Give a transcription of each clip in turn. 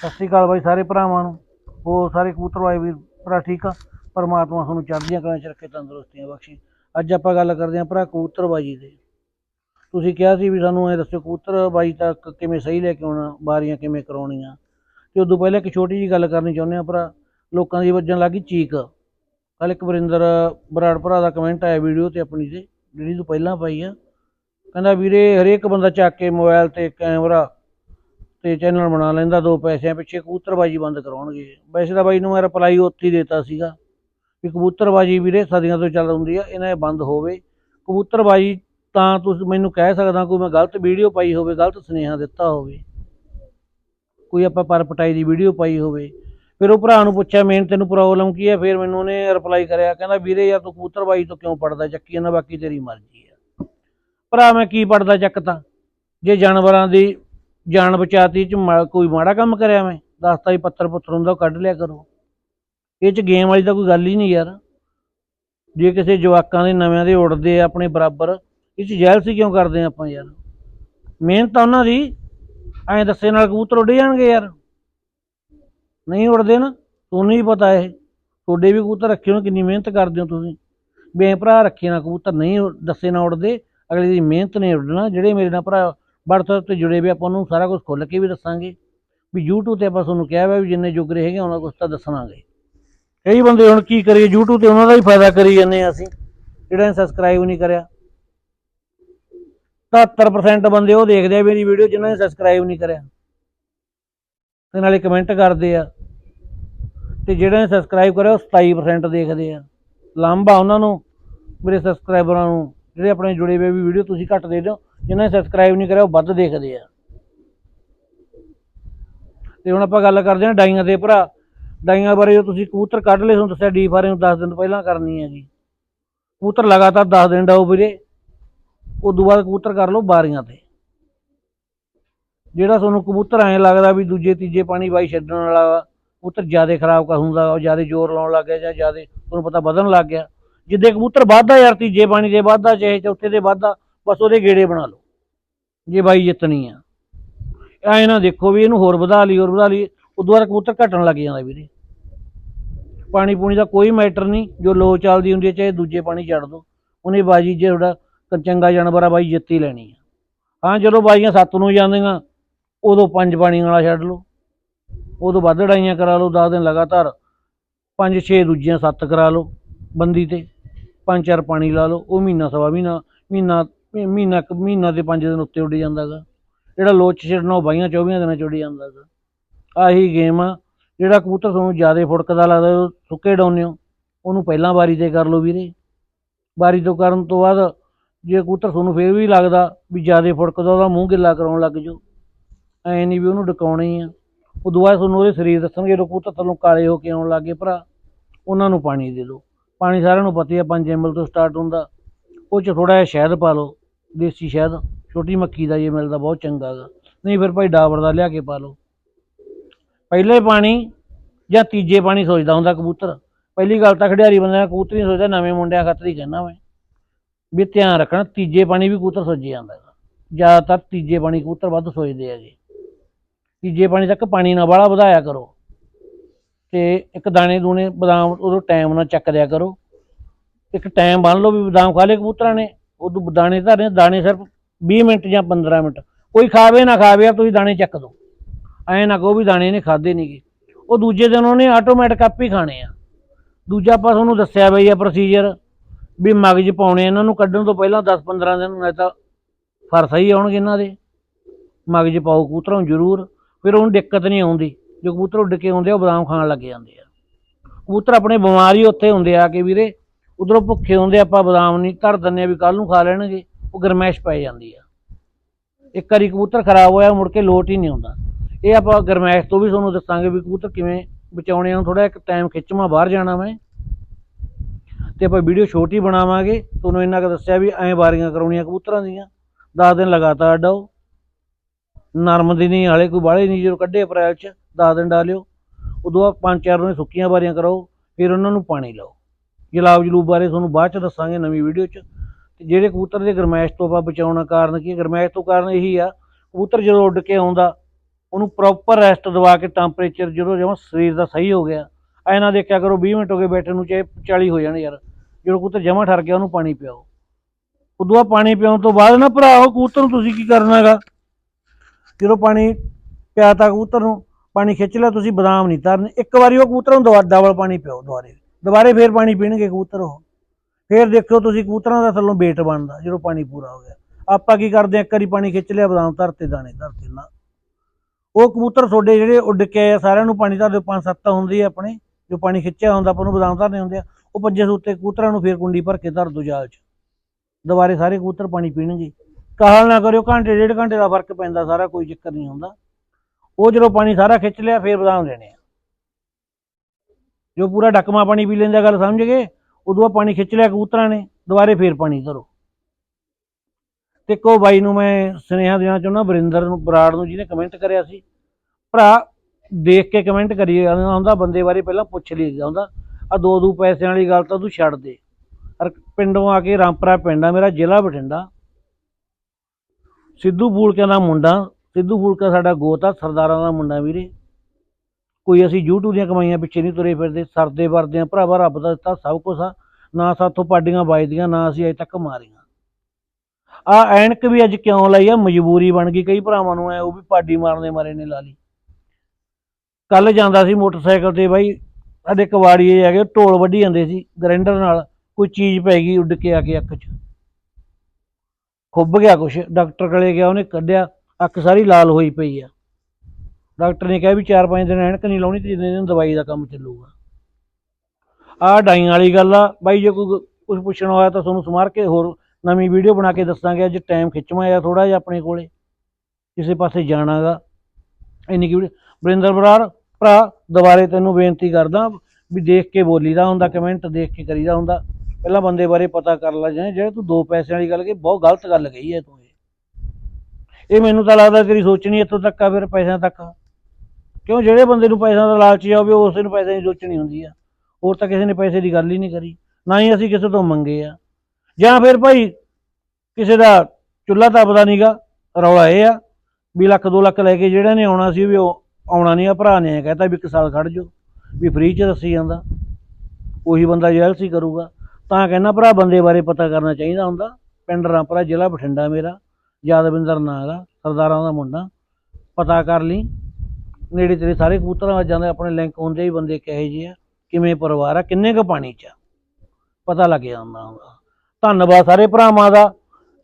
ਸਤਿ ਸ਼੍ਰੀ ਅਕਾਲ ਬਾਈ ਸਾਰੇ ਭਰਾਵਾਂ ਨੂੰ। ਉਹ ਸਾਰੇ ਕਬੂਤਰ ਬਾਈ ਵੀਰ, ਭਰਾ ਠੀਕ ਆ? ਪਰਮਾਤਮਾ ਤੁਹਾਨੂੰ ਚੜ੍ਹਦੀਆਂ ਕਲਾਂ ਚ ਰੱਖੇ, ਤੰਦਰੁਸਤੀਆਂ ਬਖਸ਼ੇ। ਅੱਜ ਆਪਾਂ ਗੱਲ ਕਰਦੇ ਹਾਂ ਭਰਾ ਕਬੂਤਰਬਾਜੀ ਦੇ। ਤੁਸੀਂ ਕਿਹਾ ਸੀ ਵੀ ਸਾਨੂੰ ਇਹ ਦੱਸੋ ਕਬੂਤਰਬਾਜੀ ਤੱਕ ਕਿਵੇਂ ਸਹੀ ਲੈ ਕੇ ਆਉਣਾ ਬਾਰੀਆਂ ਕਿਵੇਂ ਕਰਾਉਣੀਆਂ? ਤੇ ਉਦੋਂ ਪਹਿਲਾਂ ਇੱਕ ਛੋਟੀ ਜੀ ਗੱਲ ਕਰਨੀ ਚਾਹੁੰਦੇ ਆ ਭਰਾ। ਲੋਕਾਂ ਦੀ ਵੱਜਣ ਲੱਗੀ ਚੀਕ। ਕੱਲ ਇੱਕ ਵਰਿੰਦਰ ਬਰਾੜ ਭਰਾ ਦਾ ਕਮੈਂਟ ਆਇਆ ਵੀਡੀਓ ਤੇ ਆਪਣੀ ਤੇ, ਜਿਹੜੀ ਤੂੰ ਪਹਿਲਾਂ ਪਾਈ ਆ। ਕਹਿੰਦਾ ਵੀਰੇ, ਹਰੇਕ ਬੰਦਾ ਚੱਕ ਕੇ ਮੋਬਾਈਲ ਤੇ ਕੈਮਰਾ ਤੇ ਚੈਨਲ ਬਣਾ ਲੈਂਦਾ, ਦੋ ਪੈਸਿਆਂ ਪਿੱਛੇ ਕਬੂਤਰਬਾਜੀ ਬੰਦ ਕਰਾਉਣਗੇ। ਵੈਸੇ ਤਾਂ ਬਾਈ ਨੂੰ ਮੈਂ ਰਿਪਲਾਈ ਉੱਥੇ ਹੀ ਦਿੱਤਾ ਸੀਗਾ ਵੀ ਕਬੂਤਰਬਾਜੀ ਵੀਰੇ ਸਦੀਆਂ ਤੋਂ ਚੱਲ ਹੁੰਦੀ ਆ, ਇਹਨਾਂ ਇਹ ਬੰਦ ਹੋਵੇ। ਕਬੂਤਰਬਾਜੀ ਤਾਂ ਤੁਸੀਂ ਮੈਨੂੰ ਕਹਿ ਸਕਦਾ ਕੋਈ ਮੈਂ ਗਲਤ ਵੀਡੀਓ ਪਾਈ ਹੋਵੇ, ਗਲਤ ਸੁਨੇਹਾ ਦਿੱਤਾ ਹੋਵੇ। ਕੋਈ ਆਪਾਂ ਪਰ ਪਟਾਈ ਦੀ ਵੀਡੀਓ ਪਾਈ ਹੋਵੇ। ਫਿਰ ਉਹ ਭਰਾ ਨੂੰ ਪੁੱਛਿਆ, ਮੇਨ ਤੈਨੂੰ ਪ੍ਰੋਬਲਮ ਕੀ ਹੈ ਫਿਰ ਮੈਨੂੰ ਉਹਨੇ ਰਿਪਲਾਈ ਕਰਿਆ, ਕਹਿੰਦਾ, ਵੀਰੇ ਯਾਰ ਤੂੰ ਕਬੂਤਰਬਾਜੀ ਤੋਂ ਕਿਉਂ ਪੜਦਾ ਚੱਕੀ ਜਾਂਦਾ, ਬਾਕੀ ਤੇਰੀ ਮਰਜ਼ੀ ਆ। ਭਰਾ ਮੈਂ ਕੀ ਪੜਦਾ ਚੱਕਤਾ ਜੇ ਜਾਨਵਰਾਂ ਦੀ ਜਾਨ ਬਚਾਤੀ ਚ ਮਾ- ਕੋਈ ਮਾੜਾ ਕੰਮ ਕਰਿਆ ਮੈਂ, ਦੱਸਤਾ ਹੀ ਪੱਤਰ ਪੁੱਤਰ ਹੁੰਦਾ ਉਹ ਕੱਢ ਲਿਆ ਕਰੋ। ਇਹ ਚ ਗੇਮ ਵਾਲੀ ਤਾਂ ਕੋਈ ਗੱਲ ਹੀ ਨਹੀਂ ਯਾਰ। ਜੇ ਕਿਸੇ ਜਵਾਕਾਂ ਦੇ ਨਵਿਆਂ ਦੇ ਉੜਦੇ ਆ ਆਪਣੇ ਬਰਾਬਰ, ਇਹ ਚ ਜੈਲਸੀ ਕਿਉਂ ਕਰਦੇ ਆ ਆਪਾਂ ਯਾਰ? ਮਿਹਨਤ ਤਾਂ ਉਹਨਾਂ ਦੀ, ਐਂ ਦੱਸੇ ਨਾਲ ਕਬੂਤਰ ਉੱਡ ਜਾਣਗੇ ਯਾਰ। ਨਹੀਂ ਉੜਦੇ ਨਾ, ਤੁਹਾਨੂੰ ਹੀ ਪਤਾ ਇਹ। ਤੁਹਾਡੇ ਵੀ ਕਬੂਤਰ ਰੱਖੇ ਹੋਣ, ਕਿੰਨੀ ਮਿਹਨਤ ਕਰਦੇ ਹੋ ਤੁਸੀਂ। ਬੇ ਭਰਾ ਰੱਖੇ ਨਾ ਕਬੂਤਰ, ਨਹੀਂ ਉ- ਦੱਸੇ ਨਾ ਉੜਦੇ ਅਗਲੇ ਦੀ ਮਿਹਨਤ ਨੇ ਉੱਡਣਾ, ਜਿਹੜੇ ਮੇਰੇ ਨਾਲ ਭਰਾ WhatsApp ਤੇ ਜੁੜੇ ਵੀ ਆਪਾਂ ਉਹਨੂੰ ਸਾਰਾ ਕੁਝ ਖੁੱਲ ਕੇ ਵੀ ਦੱਸਾਂਗੇ। ਵੀ YouTube ਤੇ ਆਪਾਂ ਤੁਹਾਨੂੰ ਕਿਹਾ ਹੋਇਆ ਵੀ ਜਿੰਨੇ ਜੁਗਰੇ ਹੈਗੇ, ਉਹਨਾਂ ਕੁਝ ਤਾਂ ਦੱਸਣਾਗੇ। ਕਈ ਬੰਦੇ ਹੁਣ ਕੀ ਕਰੀਏ, YouTube ਤੇ ਉਹਨਾਂ ਦਾ ਹੀ ਫਾਇਦਾ ਕਰੀ ਜਾਂਦੇ ਆ ਅਸੀਂ। ਜਿਹੜਾ ਨੇ ਸਬਸਕ੍ਰਾਈਬ ਨਹੀਂ ਕਰਿਆ। 77% ਬੰਦੇ ਉਹ ਦੇਖਦੇ ਆ ਮੇਰੀ ਵੀਡੀਓ ਜਿਨ੍ਹਾਂ ਨੇ ਸਬਸਕ੍ਰਾਈਬ ਨਹੀਂ ਕਰਿਆ। ਤੇ ਨਾਲੇ ਕਮੈਂਟ ਕਰਦੇ ਆ। ਤੇ ਜਿਹੜੇ ਨੇ ਸਬਸਕ੍ਰਾਈਬ ਕਰਿਆ, ਉਹ 27% ਦੇਖਦੇ ਆ। ਲਾਂਭਾ ਉਹਨਾਂ ਨੂੰ, ਮੇਰੇ ਸਬਸਕ੍ਰਾਈਬਰਾਂ ਨੂੰ। ਜਿਹੜੇ ਆਪਣੇ ਜੁੜੇ ਹੋਏ ਵੀ ਵੀਡੀਓ ਤੁਸੀਂ ਘੱਟ ਦੇ ਦਿਓ ਜਿਨ੍ਹਾਂ ਨੇ ਸਬਸਕ੍ਰਾਈਬ ਨਹੀਂ ਕਰਿਆ ਉਹ ਵੱਧ ਦੇਖਦੇ ਆ। ਤੇ ਹੁਣ ਆਪਾਂ ਗੱਲ ਕਰਦੇ ਹਾਂ ਡਾਈਆਂ ਦੇ ਭਰਾ ਡਾਈਆਂ ਬਾਰੇ ਜੋ ਤੁਸੀਂ ਕਬੂਤਰ ਕੱਢ ਲਏ ਤੁਹਾਨੂੰ ਦੱਸਿਆ ਡੀ ਫਾਰੇ ਨੂੰ 10 ਦਿਨ ਪਹਿਲਾਂ ਕਰਨੀ ਹੈਗੀ। ਕਬੂਤਰ ਲਗਾਤਾਰ 10 ਦਿਨ ਡਾਓ ਵੀਰੇ। ਉਦੋਂ ਬਾਅਦ ਕਬੂਤਰ ਕਰ ਲਓ ਬਾਰੀਆਂ ਤੇ। ਜਿਹੜਾ ਤੁਹਾਨੂੰ ਕਬੂਤਰ ਐਂ ਲੱਗਦਾ ਵੀ ਦੂਜੇ ਤੀਜੇ ਪਾਣੀ ਬਾਈ ਛੱਡਣ ਵਾਲਾ ਵਾ, ਕਬੂਤਰ ਜ਼ਿਆਦਾ ਖਰਾਬ ਕਰ ਹੁੰਦਾ ਉਹ ਜ਼ਿਆਦਾ ਜ਼ੋਰ ਲਾਉਣ ਲੱਗ ਗਿਆ ਜਾਂ ਜ਼ਿਆਦਾ ਤੁਹਾਨੂੰ ਪਤਾ ਵਧਣ ਲੱਗ ਗਿਆ। ਜਿੱਦੇ ਕਬੂਤਰ ਵੱਧਦਾ ਯਾਰ ਤੀਜੇ ਪਾਣੀ ਦੇ ਵੱਧਦਾ ਚਾਹੇ ਚੌਥੇ ਦੇ ਵੱਧਦਾ ਬਸ ਉਹਦੇ ਗੇੜੇ ਬਣਾ ਲਓ। ਜੇ ਬਾਈ ਜਿੱਤਣੀ ਆ। ਐਂ ਨਾ ਦੇਖੋ ਵੀ ਇਹਨੂੰ ਹੋਰ ਵਧਾ ਲਈ, ਹੋਰ ਵਧਾ ਲਈ, ਉਦੋਂ ਬਾਅਦ ਕਬੂਤਰ ਘਟਣ ਲੱਗ ਜਾਂਦਾ ਵੀਰੇ। ਪਾਣੀ ਪੂਣੀ ਦਾ ਕੋਈ ਮੈਟਰ ਨਹੀਂ, ਜੋ ਲੋ ਚੱਲਦੀ ਹੁੰਦੀ ਹੈ ਚਾਹੇ ਦੂਜੇ ਪਾਣੀ ਛੱਡ ਦੋ। ਉਹਨੇ ਬਾਜੀ ਜੇ ਤੁਹਾਡਾ ਚੰਗਾ ਜਾਨਵਰ ਆ, ਬਾਈ ਜਿੱਤੀ ਲੈਣੀ ਆ। ਹਾਂ, ਜਦੋਂ ਬਾਈਆਂ ਸੱਤ ਨੂੰ ਜਾਂਦੀਆਂ, ਉਦੋਂ ਪੰਜ ਪਾਣੀ ਵਾਲਾ ਛੱਡ ਲਓ। ਉਦੋਂ ਵੱਧ ਲੜਾਈਆਂ ਕਰਾ ਲਓ 10 ਦਿਨ ਲਗਾਤਾਰ। ਪੰਜ, ਛੇ ਦੂਜੀਆਂ ਸੱਤ ਕਰਾ ਲਓ, ਬੰਦੀ ਤੇ। ਪੰਜ, ਚਾਰ ਪਾਣੀ ਲਾ ਲਓ, ਉਹ ਮਹੀਨਾ, ਸਵਾ ਮਹੀਨਾ ਮਹੀਨਾ ਮਹੀ- ਮਹੀਨਾ ਕੁ- ਮਹੀਨਾ ਦੇ ਪੰਜ ਦਿਨ ਉੱਤੇ ਉੱਡ ਜਾਂਦਾਗਾ। ਜਿਹੜਾ ਲੋਚ ਛੱਡਣਾ ਉਹ ਬਾਈਆਂ 24 ਦਿਨਾਂ ਚ ਉੱਡ ਜਾਂਦਾਗਾ। ਆਹੀ ਗੇਮ ਆ। ਜਿਹੜਾ ਕਬੂਤਰ ਤੁਹਾਨੂੰ ਜ਼ਿਆਦਾ ਫੁੜਕਦਾ ਲੱਗਦਾ ਉਹ ਸੁੱਕੇ ਡਾਉਂਦੇ ਹੋ। ਉਹਨੂੰ ਪਹਿਲਾਂ ਵਾਰੀ ਤੇ ਕਰ ਲਓ ਵੀਰੇ। ਵਾਰੀ ਤੋਂ ਕਰਨ ਤੋਂ ਬਾਅਦ ਜੇ ਕਬੂਤਰ ਤੁਹਾਨੂੰ ਫੇਰ ਵੀ ਲੱਗਦਾ ਵੀ ਜ਼ਿਆਦਾ ਫੁੜਕਦਾ, ਉਹਦਾ ਮੂੰਹ ਗਿੱਲਾ ਕਰਾਉਣ ਲੱਗ ਜਾਓ। ਐ ਨਹੀਂ ਵੀ ਉਹਨੂੰ ਡਕਾਉਣਾ ਹੀ ਆ। ਉਦੋਂ ਬਾਅਦ ਤੁਹਾਨੂੰ ਉਹਦੇ ਸਰੀਰ ਦੱਸਣਗੇ, ਜਦੋਂ ਕਬੂਤਰ ਥੱਲੋਂ ਕਾਲੇ ਹੋ ਕੇ ਆਉਣ ਲੱਗੇ ਭਰਾ, ਉਹਨਾਂ ਨੂੰ ਪਾਣੀ ਦੇ ਦਿਓ। ਪਾਣੀ ਸਾਰਿਆਂ ਨੂੰ ਪਤਾ ਹੀ ਆ 5 ml ਤੋਂ ਸਟਾਰਟ ਹੁੰਦਾ। ਉਹ ਚ ਥੋੜਾ ਜਿਹਾ ਸ਼ਹਿਦ ਪਾ ਲਓ। ਦੇਸੀ ਸ਼ਹਿਦ, ਛੋਟੀ ਮੱਕੀ ਦਾ ਜੇ ਮਿਲਦਾ ਬਹੁਤ ਚੰਗਾ ਗਾ। ਨਹੀਂ ਫਿਰ ਭਾਈ ਡਾਬਰ ਦਾ ਲਿਆ ਕੇ ਪਾ ਲਓ। ਪਹਿਲੇ ਪਾਣੀ ਜਾਂ ਤੀਜੇ ਪਾਣੀ ਸੋਚਦਾ ਹੁੰਦਾ ਕਬੂਤਰ। ਪਹਿਲੀ ਗੱਲ ਤਾਂ ਖਿਡਾਰੀ ਬੰਦਾ ਕਬੂਤਰ ਨਹੀਂ ਸੋਚਦਾ, ਨਵੇਂ ਮੁੰਡਿਆਂ ਖਾਤਰ ਹੀ ਕਹਿੰਦਾ ਮੈਂ। ਵੀ ਧਿਆਨ ਰੱਖਣਾ, ਤੀਜੇ ਪਾਣੀ ਵੀ ਕਬੂਤਰ ਸੋਚੀ ਜਾਂਦਾ ਹੈਗਾ ਜ਼ਿਆਦਾਤਰ ਤੀਜੇ ਪਾਣੀ ਕਬੂਤਰ ਵੱਧ ਸੋਚਦੇ ਹੈਗੇ ਤੀਜੇ ਪਾਣੀ ਤੱਕ ਪਾਣੀ ਨਾ ਬਾਹਲਾ ਵਧਾਇਆ ਕਰੋ। ਤੇ ਇੱਕ ਦਾਣੇ ਦੂਣੇ ਬਦਾਮ ਉਦੋਂ ਟਾਈਮ ਨਾਲ ਚੱਕ ਲਿਆ ਕਰੋ। ਇੱਕ ਟਾਈਮ ਬੰਨ ਲਓ ਵੀ ਬਦਾਮ ਖਾ ਲਏ ਕਬੂਤਰਾਂ ਨੇ। ਉਦੋਂ ਦਾਣੇ ਧਰਨੇ, ਦਾਣੇ ਸਿਰਫ 20 ਮਿੰਟ ਜਾਂ 15 ਮਿੰਟ। ਕੋਈ ਖਾਵੇ ਨਾ ਖਾਵੇ ਆ ਤੁਸੀਂ ਦਾਣੇ ਚੱਕ ਦਿਓ ਐਂ ਨਾ ਕਹੋ ਵੀ ਦਾਣੇ ਨੇ ਖਾਦੇ ਨਹੀਂਗੇ ਉਹ ਦੂਜੇ ਦਿਨ ਉਹਨੇ ਆਟੋਮੈਟਿਕ ਆਪ ਹੀ ਖਾਣੇ ਆ। ਦੂਜਾ ਆਪਾਂ ਤੁਹਾਨੂੰ ਦੱਸਿਆ ਬਈ ਆ ਪ੍ਰੋਸੀਜਰ ਵੀ ਮਗਜ ਪਾਉਣੇ ਇਹਨਾਂ ਨੂੰ ਕੱਢਣ ਤੋਂ ਪਹਿਲਾਂ 10-15 ਦਿਨ ਨਹੀਂ ਤਾਂ ਫਰ ਹੀ ਆਉਣਗੇ ਇਹਨਾਂ ਦੇ। ਮਗਜ ਪਾਓ ਕਬੂਤਰਾਂ ਜ਼ਰੂਰ। ਫਿਰ ਉਹਨੂੰ ਦਿੱਕਤ ਨਹੀਂ ਆਉਂਦੀ। ਜੋ ਕਬੂਤਰ ਉੱਡ ਕੇ ਆਉਂਦੇ ਆ, ਉਹ ਬਦਾਮ ਖਾਣ ਲੱਗ ਜਾਂਦੇ ਆ। ਕਬੂਤਰ ਆਪਣੇ ਬਿਮਾਰ ਹੀ ਉੱਥੇ ਹੁੰਦੇ ਆ ਕਿ ਵੀਰੇ ਉਧਰੋਂ ਭੁੱਖੇ ਹੁੰਦੇ ਆਪਾਂ ਬਦਾਮ ਨਹੀਂ, ਧਰ ਦਿੰਦੇ ਵੀ ਕੱਲ ਨੂੰ ਖਾ ਲੈਣਗੇ, ਉਹ ਗਰਮੈਸ਼ ਪੈ ਜਾਂਦੀ ਆ। ਇੱਕ ਵਾਰੀ ਕਬੂਤਰ ਖਰਾਬ ਹੋਇਆ, ਮੁੜ ਕੇ ਲੋਟ ਹੀ ਨਹੀਂ ਆਉਂਦਾ। ਇਹ ਆਪਾਂ ਗਰਮੈਸ਼ ਤੋਂ ਵੀ ਤੁਹਾਨੂੰ ਦੱਸਾਂਗੇ ਵੀ ਕਬੂਤਰ ਕਿਵੇਂ ਬਚਾਉਣੇ ਆ। ਥੋੜਾ ਇੱਕ ਟਾਈਮ ਖਿੱਚਵਾਂ, ਬਾਹਰ ਜਾਣਾ ਮੈਂ। ਤੇ ਆਪਾਂ ਵੀਡੀਓ ਛੋਟੀ ਬਣਾਵਾਂਗੇ। ਤੁਹਾਨੂੰ ਇੰਨਾ ਕੁ ਦੱਸਿਆ ਵੀ ਐਂ ਵਾਰੀਆਂ ਕਰਾਉਣੀਆਂ ਕਬੂਤਰਾਂ ਦੀਆਂ। 10 ਦਿਨ ਲਗਾਤਾਰ ਡਾਓ। ਨਰਮ ਦੀ ਨਹੀਂ, ਹਾਲੇ ਕੋਈ ਬਾਹਲੇ ਨਹੀਂ, ਜਦੋਂ ਕੱਢੇ ਅਪ੍ਰੈਲ ਚ 10 ਦਿਨ ਡਾਲਿਓ ਉਦੋਂ ਬਾਅਦ ਪੰਜ ਚਾਰ ਨੂੰ ਸੁੱਕੀਆਂ ਵਾਰੀਆਂ ਕਰਾਓ, ਫਿਰ ਉਹਨਾਂ ਨੂੰ ਪਾਣੀ ਲਾਓ। ਜਲਾਬ ਜਲੂਬ ਬਾਰੇ ਤੁਹਾਨੂੰ ਬਾਅਦ ਚ ਦੱਸਾਂਗੇ ਨਵੀਂ ਵੀਡੀਓ ਚ। ਤੇ ਜਿਹੜੇ ਕਬੂਤਰ ਦੇ ਗਰਮੈਸ਼ ਤੋਂ ਆਪਾਂ ਬਚਾਉਣਾ ਕਾਰਨ ਕੀ ਹੈ? ਗਰਮੈਸ਼ ਤੋਂ ਕਾਰਨ ਇਹੀ ਆ, ਕਬੂਤਰ ਜਦੋਂ ਉੱਡ ਕੇ ਆਉਂਦਾ, ਉਹਨੂੰ ਪ੍ਰੋਪਰ ਰੈਸਟ ਦਵਾ ਕੇ ਟੈਂਪਰੇਚਰ ਜਦੋਂ ਜਮਾ ਸਰੀਰ ਦਾ ਸਹੀ ਹੋ ਗਿਆ, ਐ ਦੇਖਿਆ ਕਰੋ 20 ਮਿੰਟ ਹੋ ਗਏ ਬੈਠੇ ਨੂੰ, ਚਾਹੇ 40 ਹੋ ਜਾਣ ਯਾਰ, ਜਦੋਂ ਕਬੂਤਰ ਜਮਾ ਠਰ ਗਿਆ ਉਹਨੂੰ ਪਾਣੀ ਪਿਆਓ। ਉਦੋਂ ਬਾਅਦ ਪਾਣੀ ਪਿਆਉਣ ਤੋਂ ਬਾਅਦ ਨਾ ਭਰਾਓ ਕਬੂਤਰ ਨੂੰ ਤੁਸੀਂ ਕੀ ਕਰਨਾਗਾ ਜਦੋਂ ਪਾਣੀ ਪਿਆਤਾ ਕਬੂਤਰ ਨੂੰ, ਪਾਣੀ ਖਿੱਚ ਲਿਆ, ਤੁਸੀਂ ਬਦਾਮ ਨਹੀਂ ਤਰਨੇ, ਇੱਕ ਵਾਰੀ ਉਹ ਕਬੂਤਰ ਨੂੰ ਦਵਾ ਡਬਲ ਪਾਣੀ ਪਿਓ ਦੁਬਾਰੇ। ਦੁਬਾਰੇ ਫੇਰ ਪਾਣੀ ਪੀਣਗੇ ਕਬੂਤਰ ਉਹ। ਫੇਰ ਦੇਖੋ ਤੁਸੀਂ ਕਬੂਤਰਾਂ ਦਾ ਥੱਲੋਂ ਵੇਟ ਬਣਦਾ ਜਦੋਂ ਪਾਣੀ ਪੂਰਾ ਹੋ ਗਿਆ। ਆਪਾਂ ਕੀ ਕਰਦੇ ਆ ਇੱਕ ਵਾਰੀ ਪਾਣੀ ਖਿੱਚ ਲਿਆ ਬਦਾਮ ਧਰਤੇ ਦਾਣੇ ਧਰਤੇ ਨਾ ਉਹ ਕਬੂਤਰ ਤੁਹਾਡੇ ਜਿਹੜੇ ਉੱਡ ਕੇ ਆ, ਸਾਰਿਆਂ ਨੂੰ ਪਾਣੀ ਧਰਦੇ ਪੰਜ ਸੱਤ ਤਾਂ ਹੁੰਦੇ ਆ ਆਪਣੇ। ਜੋ ਪਾਣੀ ਖਿੱਚਿਆ ਹੁੰਦਾ ਆਪਾਂ ਨੂੰ ਬਦਾਮ ਧਰਨੇ ਹੁੰਦੇ ਆ। ਉਹ ਪੰਜੇ ਸੂਤੇ ਉੱਤੇ ਕਬੂਤਰਾਂ ਨੂੰ ਫੇਰ ਕੁੰਡੀ ਭਰ ਕੇ ਧਰ ਦੋ ਜਾਲ 'ਚ। ਦੁਬਾਰੇ ਸਾਰੇ ਕਬੂਤਰ ਪਾਣੀ ਪੀਣਗੇ। ਕਾਹਲ ਨਾ ਕਰਿਓ ਘੰਟੇ ਡੇਢ ਘੰਟੇ ਦਾ ਫ਼ਰਕ ਪੈਂਦਾ ਸਾਰਾ ਕੋਈ ਚੱਕਰ ਨਹੀਂ ਹੁੰਦਾ। ਉਹ ਜਦੋਂ ਪਾਣੀ ਸਾਰਾ ਖਿੱਚ ਲਿਆ ਫੇਰ ਬਦਾਮ ਦੇਣੇ ਆ। ਜੋ ਪੂਰਾ ਡੱਕਮਾ ਪਾਣੀ ਪੀ ਲੈਂਦਾ, ਗੱਲ ਸਮਝ ਗਏ? ਉਦੋਂ ਬਾਅਦ ਪਾਣੀ ਖਿੱਚ ਲਿਆ ਕਬੂਤਰਾਂ ਨੇ, ਦੁਬਾਰੇ ਫੇਰ ਪਾਣੀ ਧਰੋ ਤੇ ਕੋ ਬਾਈ ਨੂੰ ਮੈਂ ਸੁਨੇਹਾ ਦੇਣਾ ਚਾਹੁੰਦਾ, ਵਰਿੰਦਰ ਨੂੰ, ਬਰਾੜ ਨੂੰ, ਜਿਹਨੇ ਕਮੈਂਟ ਕਰਿਆ ਸੀ। ਭਰਾ, ਦੇਖ ਕੇ ਕਮੈਂਟ ਕਰੀਏ ਹੁੰਦਾ ਬੰਦੇ ਬਾਰੇ ਪਹਿਲਾਂ ਪੁੱਛ ਲਈਦਾ ਹੁੰਦਾ ਆ ਦੋ ਦੋ ਪੈਸਿਆਂ ਵਾਲੀ ਗੱਲ ਤਾਂ ਤੂੰ ਛੱਡ ਦੇ। ਅਰ ਪਿੰਡੋਂ ਆ ਕੇ ਰਾਮਪਰਾ ਪਿੰਡ ਆ, ਮੇਰਾ ਜ਼ਿਲ੍ਹਾ ਬਠਿੰਡਾ। ਸਿੱਧੂ ਫੂਲਕਿਆਂ ਦਾ ਮੁੰਡਾ, ਸਿੱਧੂ ਫੂਲਕਾ ਸਾਡਾ ਗੋਤ ਆ, ਸਰਦਾਰਾਂ ਦਾ ਮੁੰਡਾ ਵੀਰੇ। ਕੋਈ ਅਸੀਂ YouTube ਦੀਆਂ ਕਮਾਈਆਂ ਪਿੱਛੇ ਨਹੀਂ ਤੁਰੇ ਫਿਰਦੇ, ਸਰਦੇ ਵਰਦੇ ਆ ਭਰਾਵਾ ਰੱਬ ਦਾ ਦਿੱਤਾ ਸਭ ਕੁਝ ਆ, ਨਾ ਸਾਥੋਂ ਪਾਡੀਆਂ ਵੱਜਦੀਆਂ, ਨਾ ਅਸੀਂ ਅਜੇ ਤੱਕ ਮਾਰੀਆਂ। ਆ ਐਨਕ ਵੀ ਅੱਜ ਕਿਉਂ ਲਈ ਆ? ਮਜਬੂਰੀ ਬਣ ਗਈ, ਕਈ ਭਰਾਵਾਂ ਨੂੰ ਐ, ਉਹ ਵੀ ਪਾਡੀ ਮਾਰਨ ਮਾਰੇ ਨੇ ਲਾ ਲਈ। ਕੱਲ ਜਾਂਦਾ ਸੀ ਮੋਟਰਸਾਈਕਲ ਤੇ ਬਾਈ, ਸਾਡੇ ਕਵਾੜੀਏ ਹੈਗੇ, ਢੋਲ ਵੱਢੀ ਜਾਂਦੇ ਸੀ, ਗ੍ਰੈਂਡਰ ਨਾਲ, ਕੋਈ ਚੀਜ਼ ਪੈ ਗਈ ਉੱਡ ਕੇ ਆ ਕੇ ਅੱਖ 'ਚ। ਖੁੱਭ ਗਿਆ ਕੁਛ, ਡਾਕਟਰ ਕੋਲੇ ਗਿਆ, ਉਹਨੇ ਕੱਢਿਆ, ਅੱਖ ਸਾਰੀ ਲਾਲ ਹੋਈ ਪਈ ਆ। ਡਾਕਟਰ ਨੇ ਕਿਹਾ ਵੀ 4-5 ਦਿਨ ਐਨਕ ਨਹੀਂ ਲਾਉਣੀ ਤੇ ਜਿੰਨੇ ਦਿਨ ਦਵਾਈ ਦਾ ਕੰਮ ਚੱਲੂਗਾ। ਆਹ ਡਾਈਆਂ ਵਾਲੀ ਗੱਲ ਆ, ਬਾਈ ਜੇ ਕੋਈ ਕੁਝ ਪੁੱਛਣਾ ਹੋਇਆ ਤਾਂ ਤੁਹਾਨੂੰ ਸਮਾਰ ਕੇ ਹੋਰ ਨਵੀਂ ਵੀਡੀਓ ਬਣਾ ਕੇ ਦੱਸਾਂਗੇ, ਅੱਜ ਟਾਈਮ ਖਿੱਚਵਾਂ ਆ ਥੋੜਾ ਜਿਹਾ ਆਪਣੇ ਕੋਲੇ, ਕਿਸੇ ਪਾਸੇ ਜਾਣਾਗਾ ਇੰਨੀ ਕੀ ਵੀਡੀਓ ਬਰਿੰਦਰ ਬਰਾੜ, ਭਰਾ, ਦੁਬਾਰੇ ਤੈਨੂੰ ਬੇਨਤੀ ਕਰਦਾ ਵੀ ਦੇਖ ਕੇ ਬੋਲੀਦਾ ਹੁੰਦਾ ਕਮੈਂਟ ਦੇਖ ਕੇ ਕਰੀਦਾ ਹੁੰਦਾ। ਪਹਿਲਾਂ ਬੰਦੇ ਬਾਰੇ ਪਤਾ ਕਰ ਲੈ ਜਾਂ ਜਿਹੜੇ ਤੂੰ ਦੋ ਪੈਸਿਆਂ ਵਾਲੀ ਗੱਲ ਕਹੀ, ਬਹੁਤ ਗਲਤ ਗੱਲ ਕਹੀ ਹੈ ਤੂੰ ਇਹ। ਮੈਨੂੰ ਤਾਂ ਲੱਗਦਾ ਤੇਰੀ ਸੋਚਣੀ ਇੱਥੋਂ ਤੱਕ ਆ, ਫਿਰ ਪੈਸਿਆਂ ਤੱਕ। ਕਿਉਂ ਜਿਹੜੇ ਬੰਦੇ ਨੂੰ ਪੈਸਿਆਂ ਦਾ ਲਾਲਚ ਆਵੇ ਉਹ ਉਸੇ ਨੂੰ ਪੈਸੇ ਦੀ ਸੋਚਣੀ ਹੁੰਦੀ ਆ, ਹੋਰ ਤਾਂ ਕਿਸੇ ਨੇ ਪੈਸੇ ਦੀ ਗੱਲ ਹੀ ਨਹੀਂ ਕਰੀ, ਨਾ ਹੀ ਅਸੀਂ ਕਿਸੇ ਤੋਂ ਮੰਗੇ ਆ। ਜਾਂ ਫਿਰ ਭਾਈ ਕਿਸੇ ਦਾ ਚੁੱਲ੍ਹਾ ਤਪਦਾ ਨਹੀਂਗਾ ਰੌਲਾ ਇਹ ਆ ਵੀ ਲੱਖ 2 ਲੱਖ ਲੈ ਕੇ ਜਿਹੜਾ ਨੇ ਆਉਣਾ ਸੀ ਵੀ ਉਹ ਆਉਣਾ ਨਹੀਂ ਆ, ਭਰਾ ਨੇ ਕਹਤਾ ਵੀ ਇੱਕ ਸਾਲ ਖੜ ਜਾਓ, ਵੀ ਫ੍ਰੀ ਚ ਦੱਸੀ ਜਾਂਦਾ, ਉਹੀ ਬੰਦਾ ਜੈਲਸੀ ਕਰੂਗਾ, ਤਾਂ ਕਹਿੰਦਾ ਭਰਾ ਬੰਦੇ ਬਾਰੇ ਪਤਾ ਕਰਨਾ ਚਾਹੀਦਾ ਹੁੰਦਾ, ਪਿੰਡ ਰਾਮਪੁਰਾ ਜ਼ਿਲ੍ਹਾ ਬਠਿੰਡਾ ਮੇਰਾ, ਯਾਦਵਿੰਦਰ ਨਾਂ ਦਾ ਸਰਦਾਰਾਂ ਦਾ ਮੁੰਡਾ, ਪਤਾ ਕਰ ਲਈ। ਨੇੜੇ ਤੇੜੇ ਸਾਰੇ ਕਬੂਤਰਾਂ ਆ ਜਾਂਦੇ, ਆਪਣੇ ਲਿੰਕ ਹੁੰਦੇ ਹੀ ਬੰਦੇ ਕਹੇ ਜਿਹੇ ਆ, ਕਿਵੇਂ ਪਰਿਵਾਰ ਆ, ਕਿੰਨੇ ਕੁ ਪਾਣੀ ਚ ਆ, ਪਤਾ ਲੱਗ ਜਾਂਦਾ ਹੁੰਦਾ। ਧੰਨਵਾਦ ਸਾਰੇ ਭਰਾਵਾਂ ਦਾ,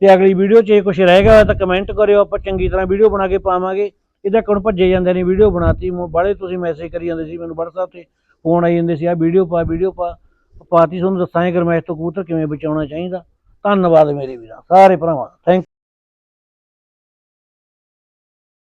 ਤੇ ਅਗਲੀ ਵੀਡੀਓ 'ਚ ਜੇ ਕੁਝ ਰਹਿ ਗਿਆ ਹੋਇਆ ਤਾਂ ਕਮੈਂਟ ਕਰਿਓ, ਆਪਾਂ ਚੰਗੀ ਤਰ੍ਹਾਂ ਵੀਡੀਓ ਬਣਾ ਕੇ ਪਾਵਾਂਗੇ। ਇਹਦਾ ਕੋਣ ਭੱਜੇ ਜਾਂਦੇ ਨੇ ਵੀਡੀਓ ਬਣਾਤੀ ਬਾਲੇ ਤੁਸੀਂ ਮੈਸੇਜ ਕਰੀ ਜਾਂਦੇ ਸੀ ਮੈਨੂੰ WhatsApp ਤੇ ਫੋਨ ਆਈ ਜਾਂਦੇ ਸੀ ਆ ਵੀਡੀਓ ਪਾ ਵੀਡੀਓ ਪਾ। ਪਾਤੀ, ਤੁਹਾਨੂੰ ਦੱਸਾਂਗੇ ਗਰਮੈਸ਼ ਤੋਂ ਕਬੂਤਰ ਕਿਵੇਂ ਬਚਾਉਣਾ ਚਾਹੀਦਾ। ਧੰਨਵਾਦ ਮੇਰੇ ਵੀਰਾਂ, ਸਾਰੇ ਭਰਾਵਾਂ ਥੈਂਕ